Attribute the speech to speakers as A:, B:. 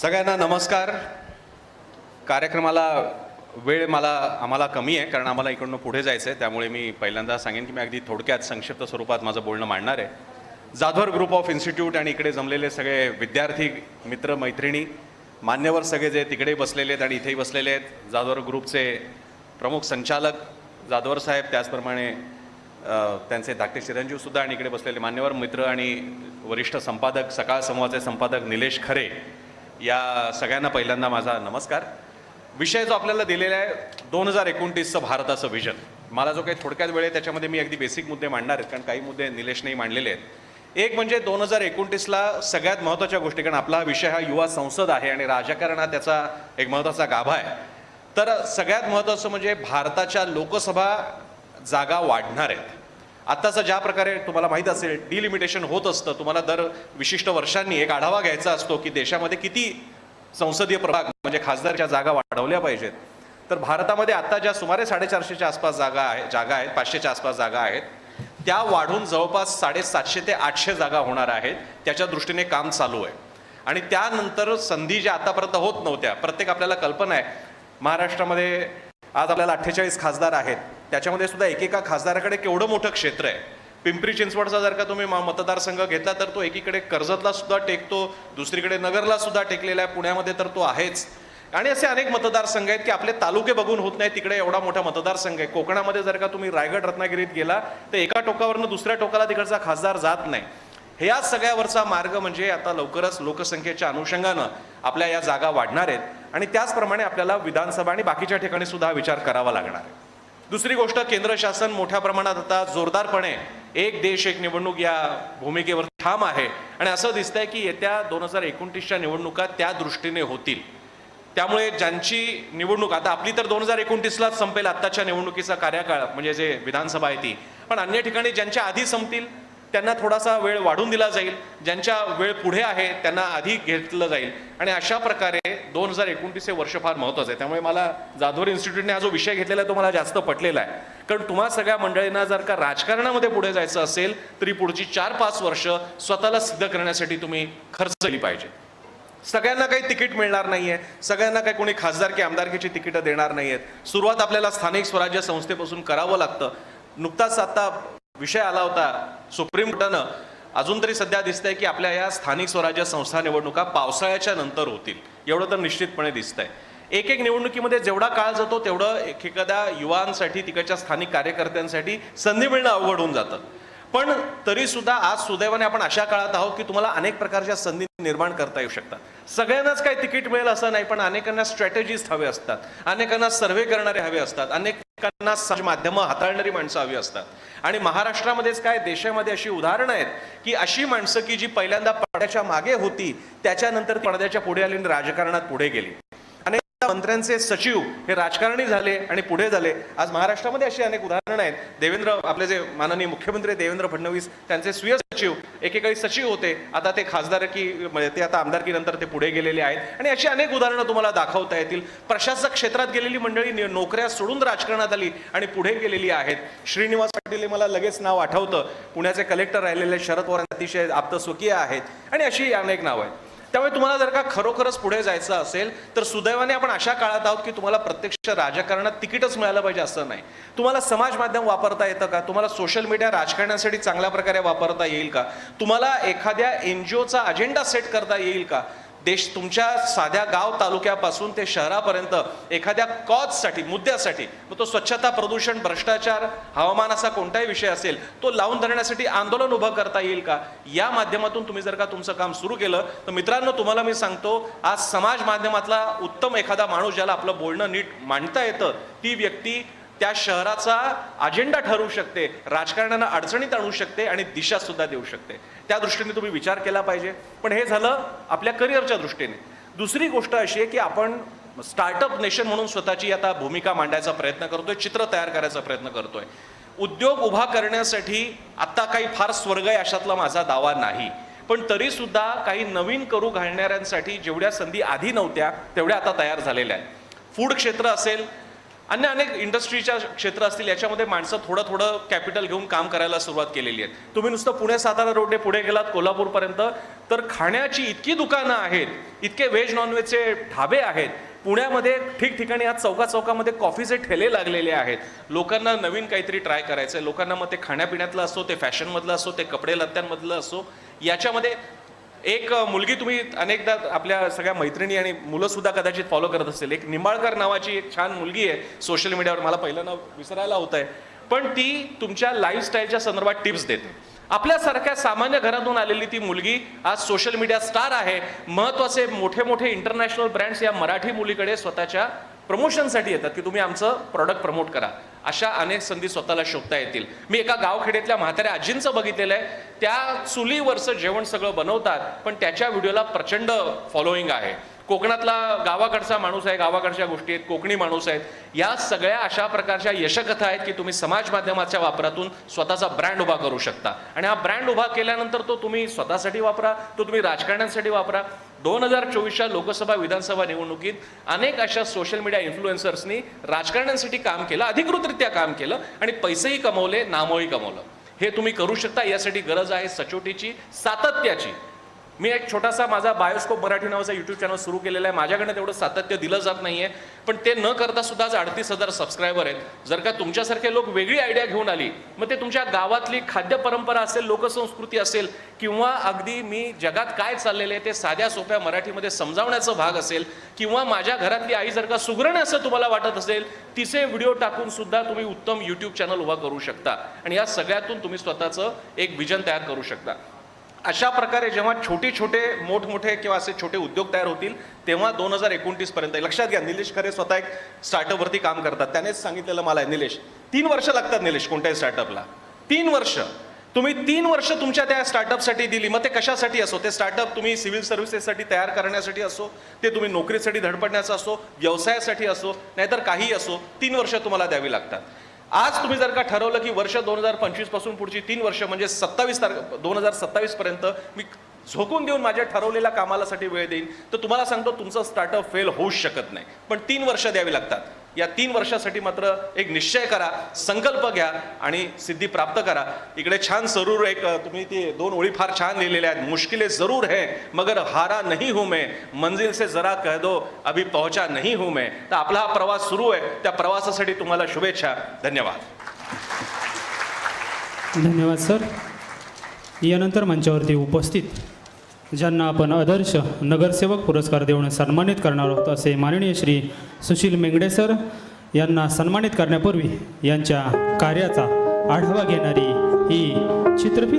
A: सगळ्यांना नमस्कार. कार्यक्रमाला वेळ मला आम्हाला कमी आहे कारण आम्हाला इकडनं पुढे जायचं आहे त्यामुळे मी पहिल्यांदा सांगेन की मी अगदी थोडक्यात संक्षिप्त स्वरूपात माझं बोलणं मांडणार आहे. जाधवर ग्रुप ऑफ इन्स्टिट्यूट आणि इकडे जमलेले सगळे विद्यार्थी मित्र मैत्रिणी मान्यवर सगळे जे तिकडे बसलेले आहेत आणि इथेही बसलेले आहेत जाधवर ग्रुपचे प्रमुख संचालक जाधवर साहेब त्याचप्रमाणे त्यांचे धाकटे चिरंजीवसुद्धा आणि इकडे बसलेले मान्यवर मित्र आणि वरिष्ठ संपादक सकाळ समूहाचे संपादक निलेश खरे या सगळ्यांना पहिल्यांदा माझा नमस्कार. विषय जो आपल्याला दिलेला आहे दोन हजार एकोणतीसचं भारताचं विजन मला जो काही थोडक्यात वेळ आहे त्याच्यामध्ये मी अगदी बेसिक मुद्दे मांडणार आहेत कारण काही मुद्दे निलेशनेही मांडलेले आहेत. एक म्हणजे दोन हजार एकोणतीसला सगळ्यात महत्त्वाच्या गोष्टी कारण आपला हा विषय हा युवा संसद आहे आणि राजकारण हा त्याचा एक महत्त्वाचा गाभा आहे. तर सगळ्यात महत्त्वाचं म्हणजे भारताच्या लोकसभा जागा वाढणार आहेत. आत्ताचं ज्या प्रकारे तुम्हाला माहीत असेल डिलिमिटेशन होत असतं. तुम्हाला दर विशिष्ट वर्षांनी एक आढावा घ्यायचा असतो की देशामध्ये किती संसदीय प्रभाग म्हणजे खासदारच्या जागा वाढवल्या पाहिजेत. तर भारतामध्ये आत्ता ज्या सुमारे साडेचारशेच्या आसपास जागा आहे जागा आहेत पाचशेच्या आसपास जागा आहेत त्या वाढून जवळपास साडेसातशे ते आठशे जागा होणार आहेत. त्याच्या दृष्टीने काम चालू आहे. आणि त्यानंतर संधी ज्या आतापर्यंत होत नव्हत्या प्रत्येक आपल्याला कल्पना आहे. महाराष्ट्रामध्ये आज आपल्याला अठ्ठेचाळीस खासदार आहेत. त्याच्यामध्ये सुद्धा एकेका खासदाराकडे केवढं मोठं क्षेत्र आहे? पिंपरी चिंचवडचा जर का तुम्ही म- मतदारसंघ घेतला तर तो एकीकडे कर्जतला सुद्धा टेकतो दुसरीकडे नगरला सुद्धा टेकलेला आहे पुण्यामध्ये तर तो आहेच. आणि असे अनेक मतदारसंघ आहेत की आपले तालुके बघून होत नाही तिकडे एवढा मोठा मतदारसंघ आहे. कोकणामध्ये जर का तुम्ही रायगड रत्नागिरीत गेला तर एका टोकावरनं दुसऱ्या टोकाला तिकडचा खासदार जात नाही. ह्या सगळ्यावरचा मार्ग म्हणजे आता लवकरच लोकसंख्येच्या अनुषंगानं आपल्या या जागा वाढणार आहेत. आणि त्याचप्रमाणे आपल्याला विधानसभा आणि बाकीच्या ठिकाणी सुद्धा विचार करावा लागणार आहे. दुसरी गोष्ट केंद्र शासन मोठ्या प्रमाणात आता जोरदारपणे एक देश एक निवडणूक या भूमिकेवर ठाम आहे. आणि असं दिसतंय की येत्या दोन हजार एकोणतीसच्या निवडणुका त्या दृष्टीने होतील. त्यामुळे ज्यांची निवडणूक आता आपली तर दोन हजार एकोणतीसलाच संपेल आत्ताच्या निवडणुकीचा कार्यकाळ म्हणजे जे विधानसभा आहे ती. पण अन्य ठिकाणी ज्यांच्या आधी संपतील त्यांना थोडासा वेळ वाढून दिला जाईल. ज्यांच्या वेळ पुढे आहे त्यांना आधी घेतलं जाईल. आणि अशा प्रकारे दोन हजार एकोणतीस हे वर्ष फार महत्त्वाचं आहे. त्यामुळे मला जाधवर इन्स्टिट्यूटने हा जो विषय घेतलेला आहे तो मला जास्त पटलेला आहे. कारण तुम्हा सगळ्या मंडळींना जर का राजकारणामध्ये पुढे जायचं असेल तरी पुढची चार पाच वर्ष स्वतःला सिद्ध करण्यासाठी तुम्ही खर्च केली पाहिजे. सगळ्यांना काही तिकीट मिळणार नाही आहे सगळ्यांना काही कोणी खासदार की आमदारकीची तिकीटं देणार नाही आहेत सुरुवात आपल्याला स्थानिक स्वराज्य संस्थेपासून करावं लागतं. नुकताच आता विषय आला होता सुप्रीम कोर्टानं. अजून तरी सध्या दिसतंय की आपल्या या स्थानिक स्वराज्य संस्था निवडणुका पावसाळ्याच्या नंतर होतील. एवढं तर निश्चितपणे दिसतंय. एक एक निवडणुकीमध्ये जेवढा काळ जातो तेवढं एक एखाद्या युवांसाठी तिकडच्या स्थानिक कार्यकर्त्यांसाठी संधी मिळणं अवघड होऊन जातं. पण तरी सुद्धा आज सुदैवाने आपण अशा काळात आहोत की तुम्हाला अनेक प्रकारच्या संधी निर्माण करता येऊ शकतात. सगळ्यांनाच काही तिकीट मिळेल असं नाही पण अनेकांना स्ट्रॅटेजीज हवे असतात. अनेकांना सर्व्हे करणारे हवे असतात. अनेकांना समाज माध्यमं हाताळणारी माणसं हवी असतात. आणि महाराष्ट्रामध्येच काय देशामध्ये अशी उदाहरणं आहेत की अशी माणसं की जी पहिल्यांदा पडद्याच्या मागे होती त्याच्यानंतर पडद्याच्या पुढे आली आणि राजकारणात पुढे गेली. अनेक मंत्र्यांचे सचिव हे राजकारणी झाले आणि पुढे झाले. आज महाराष्ट्रामध्ये अशी अनेक उदाहरणं आहेत. देवेंद्र आपले जे माननीय मुख्यमंत्री देवेंद्र फडणवीस त्यांचे स्वीय सचिव एकेकाळी सचिव होते. आता ते खासदार की म्हणजे ते आता आमदारकीनंतर ते पुढे गेलेले आहेत. आणि अशी अनेक उदाहरणं तुम्हाला दाखवता येतील. प्रशासक क्षेत्रात गेलेली मंडळी नोकऱ्या सोडून राजकारणात आली आणि पुढे गेलेली आहेत. श्रीनिवास पाटील हे मला लगेच नाव आठवतं. पुण्याचे कलेक्टर राहिलेले शरद पवार अतिशय आप्तस्वकीय आहेत. आणि अशी अनेक नावं आहेत. त्यामुळे तुम्हाला जर का खरोखरच पुढे जायचं असेल तर सुदैवाने आपण अशा काळात आहोत की तुम्हाला प्रत्यक्ष राजकारणात तिकीटच मिळालं पाहिजे असं नाही. तुम्हाला समाज माध्यम वापरता येतं का? तुम्हाला सोशल मीडिया राजकारणासाठी चांगल्या प्रकारे वापरता येईल का? तुम्हाला एखाद्या एन जी ओचा अजेंडा सेट करता येईल का? देश तुमच्या साध्या गाव तालुक्यापासून ते शहरापर्यंत एखाद्या कॉजसाठी मुद्द्यासाठी मग तो स्वच्छता प्रदूषण भ्रष्टाचार हवामान असा कोणताही विषय असेल तो लावून धरण्यासाठी आंदोलन उभं करता येईल का? या माध्यमातून तुम्ही जर का तुमचं काम सुरू केलं तर मित्रांनो तुम्हाला मी सांगतो आज समाज माध्यमातला उत्तम एखादा माणूस ज्याला आपलं बोलणं नीट मांडता येतं ती व्यक्ती त्या शहराचा अजेंडा ठरवू शकते राजकारणाला अडचणीत आणू शकते आणि दिशा सुद्धा देऊ शकते. त्या दृष्टीने तुम्ही विचार केला पाहिजे. पण हे झालं आपल्या करिअरच्या दृष्टीने. दुसरी गोष्ट अशी आहे की आपण स्टार्टअप नेशन म्हणून स्वतःची आता भूमिका मांडायचा प्रयत्न करतोय चित्र तयार करायचा प्रयत्न करतोय. उद्योग उभा करण्यासाठी आत्ता काही फार स्वर्ग आहे अशातला माझा दावा नाही. पण तरी सुद्धा काही नवीन करू घालणाऱ्यांसाठी जेवढ्या संधी आधी नव्हत्या तेवढ्या आता तयार झालेल्या आहेत. फूड क्षेत्र असेल अन्य अनेक इंडस्ट्रीच्या क्षेत्र असतील याच्यामध्ये माणसं थोडं थोडं कॅपिटल घेऊन काम करायला सुरुवात केलेली आहे तुम्ही नुसतं पुणे सातारा रोडने पुढे गेलात कोल्हापूरपर्यंत तर खाण्याची इतकी दुकानं आहेत इतके व्हेज नॉनव्हेजचे ढाबे आहेत पुण्यामध्ये ठिकठिकाणी आज चौका चौकामध्ये कॉफीचे ठेले लागलेले आहेत. लोकांना नवीन काहीतरी ट्राय करायचं आहे लोकांना मग ते खाण्यापिण्यातलं असो ते फॅशनमधलं असो ते कपडे लत्त्यांमधलं असो याच्यामध्ये एक मुलगी तुम्ही अनेकदा आपल्या सगळ्या मैत्रिणी आणि मुलंसुद्धा कदाचित फॉलो करत असतील. एक निंबाळकर नावाची एक छान मुलगी आहे सोशल मीडियावर मला पहिलं नाव विसरायला होत आहे. पण ती तुमच्या लाईफस्टाईलच्या संदर्भात टिप्स देते. आपल्यासारख्या सामान्य घरातून आलेली ती मुलगी आज सोशल मीडिया स्टार आहे. महत्त्वाचे मोठे मोठे इंटरनॅशनल ब्रँड्स या मराठी मुलीकडे स्वतःच्या प्रमोशनसाठी येतात की तुम्ही आमचं प्रॉडक्ट प्रमोट करा. अशा अनेक संधी स्वतःला शोधता येतील. मी एका गावखेड्यातल्या म्हाताऱ्या आजींचं बघितलेलं आहे. त्या चुलीवरचं जेवण सगळं बनवतात पण त्याच्या व्हिडिओला प्रचंड फॉलोईंग आहे. कोकणातला गावाकडचा माणूस आहे गावाकडच्या गोष्टी आहेत कोकणी माणूस आहेत. या सगळ्या अशा प्रकारच्या यशकथा आहेत की तुम्ही समाज माध्यमाच्या वापरातून स्वतःचा ब्रँड उभा करू शकता. आणि हा ब्रँड उभा केल्यानंतर तो तुम्ही स्वतःसाठी वापरा तो तुम्ही राजकारण्यांसाठी वापरा. दोन हजार चोवीसच्या लोकसभा विधानसभा निवडणुकीत अनेक अशा सोशल मीडिया इन्फ्लुएन्सर्सनी राजकारण्यांसाठी काम केलं अधिकृतरित्या काम केलं आणि पैसेही कमवले नामही कमवलं. हे तुम्ही करू शकता यासाठी गरज आहे सचोटीची सातत्याची. मी एक छोटासा माझा बायोस्कोप मराठी नावाचा युट्यूब चॅनल सुरू केलेला आहे. माझ्याकडे तेवढं सातत्य दिलं जात नाही आहे पण ते न करता सुद्धा आज अडतीस हजार सबस्क्रायबर आहेत. जर का तुमच्यासारखे लोक वेगळी आयडिया घेऊन आली मग ते तुमच्या गावातली खाद्य परंपरा असेल लोकसंस्कृती असेल किंवा अगदी मी जगात काय चाललेलं आहे ते साध्या सोप्या मराठीमध्ये समजावण्याचा भाग असेल किंवा माझ्या घरातली आई जर का सुगरण असं तुम्हाला वाटत असेल तिचे व्हिडिओ टाकून सुद्धा तुम्ही उत्तम युट्यूब चॅनल उभा करू शकता. आणि या सगळ्यातून तुम्ही स्वतःचं एक विजन तयार करू शकता. अशा प्रकारे जेव्हा छोटे छोटे मोठमोठे किंवा असे छोटे उद्योग तयार होतील तेव्हा दोन हजार एकोणतीस पर्यंत लक्षात घ्या निलेश खरे स्वतः एक स्टार्टअपवरती काम करतात. त्यानेच सांगितलेलं मला आहे निलेश तीन वर्ष लागतात निलेश कोणत्याही स्टार्टअपला तीन वर्ष. तुम्ही तीन वर्ष तुमच्या त्या स्टार्टअपसाठी दिली. मग ते कशासाठी असो? ते स्टार्टअप तुम्ही सिव्हिल सर्व्हिसेससाठी तयार करण्यासाठी असो ते तुम्ही नोकरीसाठी धडपडण्याचं असो व्यवसायासाठी असो नाहीतर काही असो तीन वर्ष तुम्हाला द्यावी लागतात. आज तुम्ही जर का ठरवलं की वर्ष दोन हजार पंचवीसपासून पुढची तीन वर्ष म्हणजे सत्तावीस तारख दोन हजार सत्तावीस पर्यंत मी झोकून देऊन माझ्या ठरवलेल्या कामालासाठी वेळ देईन तर तुम्हाला सांगतो तुमचं स्टार्टअप फेल होऊच शकत नाही. पण तीन वर्ष द्यावी लागतात. या तीन वर्षासाठी मात्र एक निश्चय करा संकल्प घ्या आणि सिद्धी प्राप्त करा. इकडे छान जरूर एक तुम्ही ती दोन ओळी फार छान लिहिलेल्या आहेत. मुश्किले जरूर है मगर हारा नहीं हूं मैं. मंजिल से जरा कह दो अभी पहुंचा नहीं हूं मैं. तर आपला हा प्रवास सुरू आहे. त्या प्रवासासाठी तुम्हाला शुभेच्छा. धन्यवाद.
B: धन्यवाद सर. यानंतर मंचावरती उपस्थित ज्यांना आपण आदर्श नगरसेवक पुरस्कार देऊन सन्मानित करणार आहोत असे माननीय श्री सुशील मेंगडे सर यांना सन्मानित करण्यापूर्वी यांच्या कार्याचा आढावा घेणारी ही चित्रफित